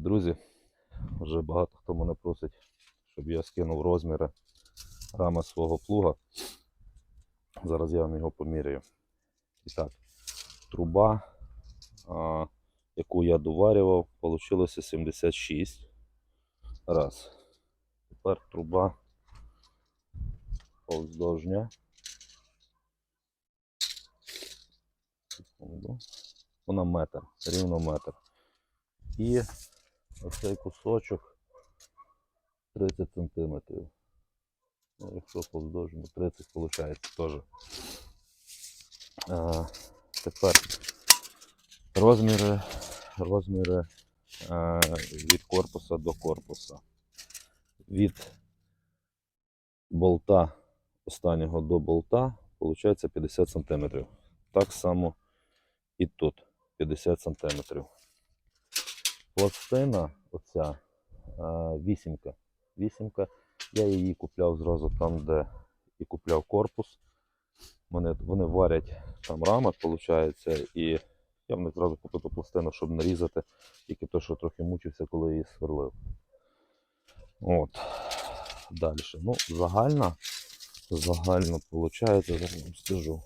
Друзі! Вже багато хто мене просить, щоб я скинув розміри рами свого плуга. Зараз я вам його поміряю. І так, труба, а, яку я доварював, вийшло 76. Раз. Тепер труба повздовжня. Вона метр, рівно метр. І оцей кусочок 30 сантиметрів. Ну, якщо повздовжно 30 виходить теж. А, тепер розміри, розміри а, від корпуса до корпуса. Від болта останнього до болта виходить 50 сантиметрів. Так само і тут 50 сантиметрів. Пластина, оця вісімка. Вісімка. Я її купляв зразу там, де і купляв корпус. Вони, вони варять там рамок, виходить, і я в них зразу купив пластину, щоб нарізати, тільки то, що трохи мучився, коли її сверлив. От. Далі. Ну, загальна, загально виходить, зараз вам скажу.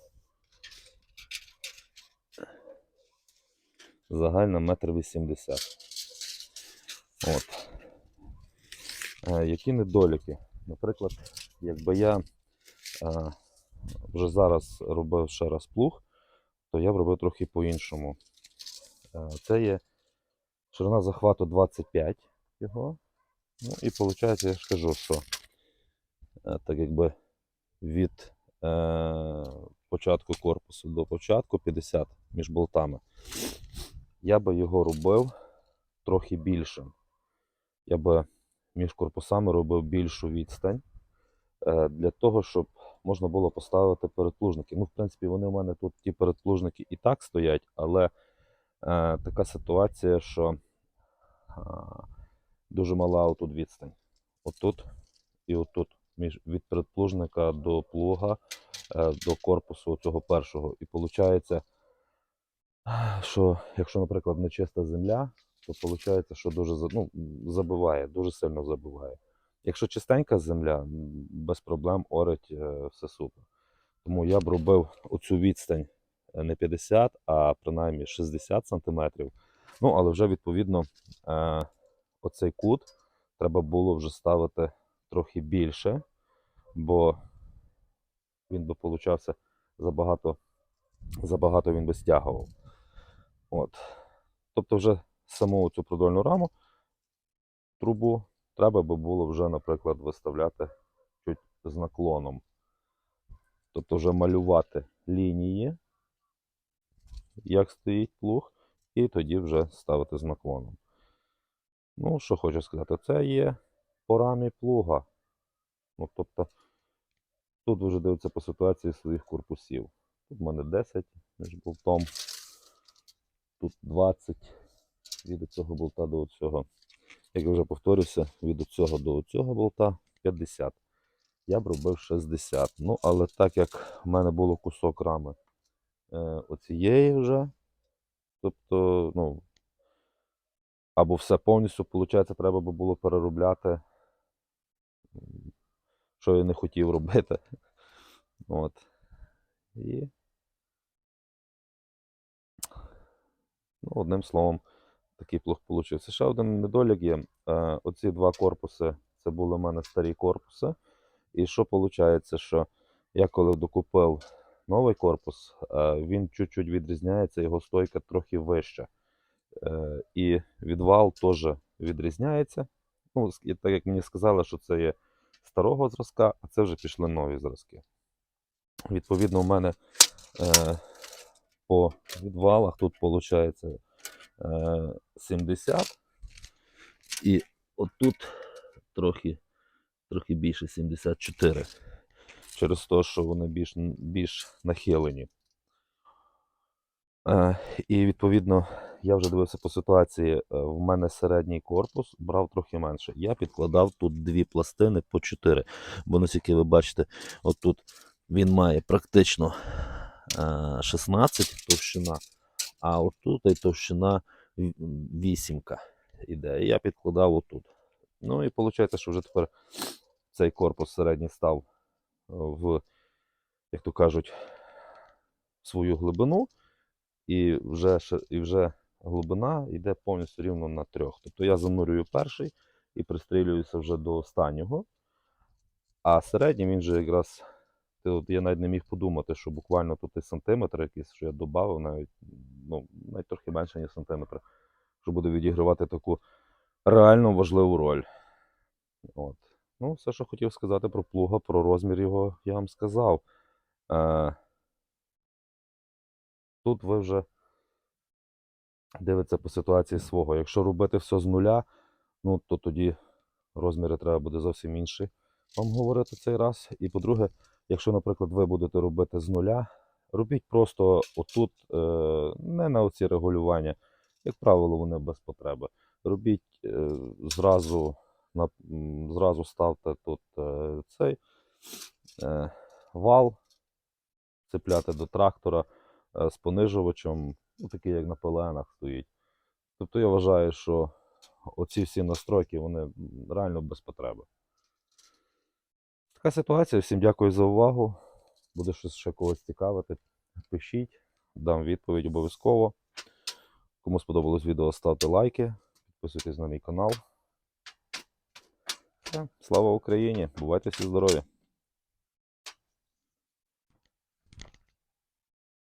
Загальна метр вісімдесят. От. Е, які недоліки? Наприклад, якби я е, вже зараз робив ще раз плуг, то я б робив трохи по-іншому. Е, це є ширина захвату 25 його. Ну і виходить, я ж кажу, що е, так якби від е, початку корпусу до початку 50 між болтами. Я би його робив трохи більшим. Я би між корпусами робив більшу відстань е, для того, щоб можна було поставити передплужники. Ну, в принципі, вони у мене тут ті передплужники і так стоять, але е, така ситуація, що е, дуже мала отут відстань. Отут і отут. Від передплужника до плуга до корпусу цього першого. І виходить, що якщо, наприклад, не чиста земля, то виходить, що дуже ну, забиває, дуже сильно забиває. Якщо чистенька земля, без проблем орить е, все супер. Тому я б робив оцю відстань е, не 50, а принаймні 60 сантиметрів. Ну, але вже відповідно е, оцей кут треба було вже ставити трохи більше, бо він би получався забагато, забагато він би стягував. От. Тобто вже саму цю продольну раму, трубу треба би було вже, наприклад, виставляти чуть з наклоном. Тобто вже малювати лінії, як стоїть плуг, і тоді вже ставити з наклоном. Ну, що хочу сказати, це є по рамі плуга. Ну, тобто, тут вже дивиться по ситуації своїх корпусів. Тут в мене 10 між болтом, тут 20 від цього болта до цього. Як я вже повторюся, від цього до цього болта 50. Я б робив 60. Ну, але так як в мене було кусок рами е, оцієї вже, тобто, ну, або все повністю, виходить, треба би було переробляти, що я не хотів робити. От. І, ну, одним словом, такий плуг получився. Ще один недолік є. Е, оці два корпуси, це були в мене старі корпуси. І що виходить, що я коли докупив новий корпус, е, він чуть-чуть відрізняється, його стойка трохи вища. Е, І відвал теж відрізняється. Ну, так як мені сказали, що це є старого зразка, а це вже пішли нові зразки. Відповідно, у мене по відвалах тут виходить 70. І отут трохи, трохи більше 74. Через те, що вони більш, більш нахилені. Е, і відповідно, я вже дивився по ситуації. е, В мене середній корпус брав трохи менше. Я підкладав тут дві пластини по 4. Бо наскільки ви бачите, отут він має практично е, 16 товщина, а отут і товщина вісімка. іде. І я підкладав отут. Ну і виходить, що вже тепер цей корпус середній став е, в, як то кажуть, свою глибину, і вже, і вже глибина йде повністю рівно на трьох. Тобто я занурюю перший і пристрілююся вже до останнього. А середній він же якраз. я навіть не міг подумати, що буквально тут і сантиметр якийсь, що я додав, навіть, ну, навіть трохи менше, ніж сантиметр, що буде відігравати таку реально важливу роль. От. Ну, все, що хотів сказати про плуга, про розмір його, я вам сказав. Е, тут ви вже дивитеся по ситуації свого. Якщо робити все з нуля, ну, то тоді розміри треба буде зовсім інші вам говорити цей раз. І по-друге, якщо, наприклад, ви будете робити з нуля, робіть просто отут, е, не на оці регулювання. Як правило, вони без потреби. Робіть е, зразу, зразу ставте тут е, цей вал, цепляти до трактора з понижувачем, ну, такий як на ПЛНах стоїть. Тобто я вважаю, що оці всі настройки вони реально без потреби. Така ситуація. Всім дякую за увагу. Буде щось ще когось цікавити. Пишіть, дам відповідь обов'язково. Кому сподобалось відео, ставте лайки, підписуйтесь на мій канал. Слава Україні! Бувайте всі здорові!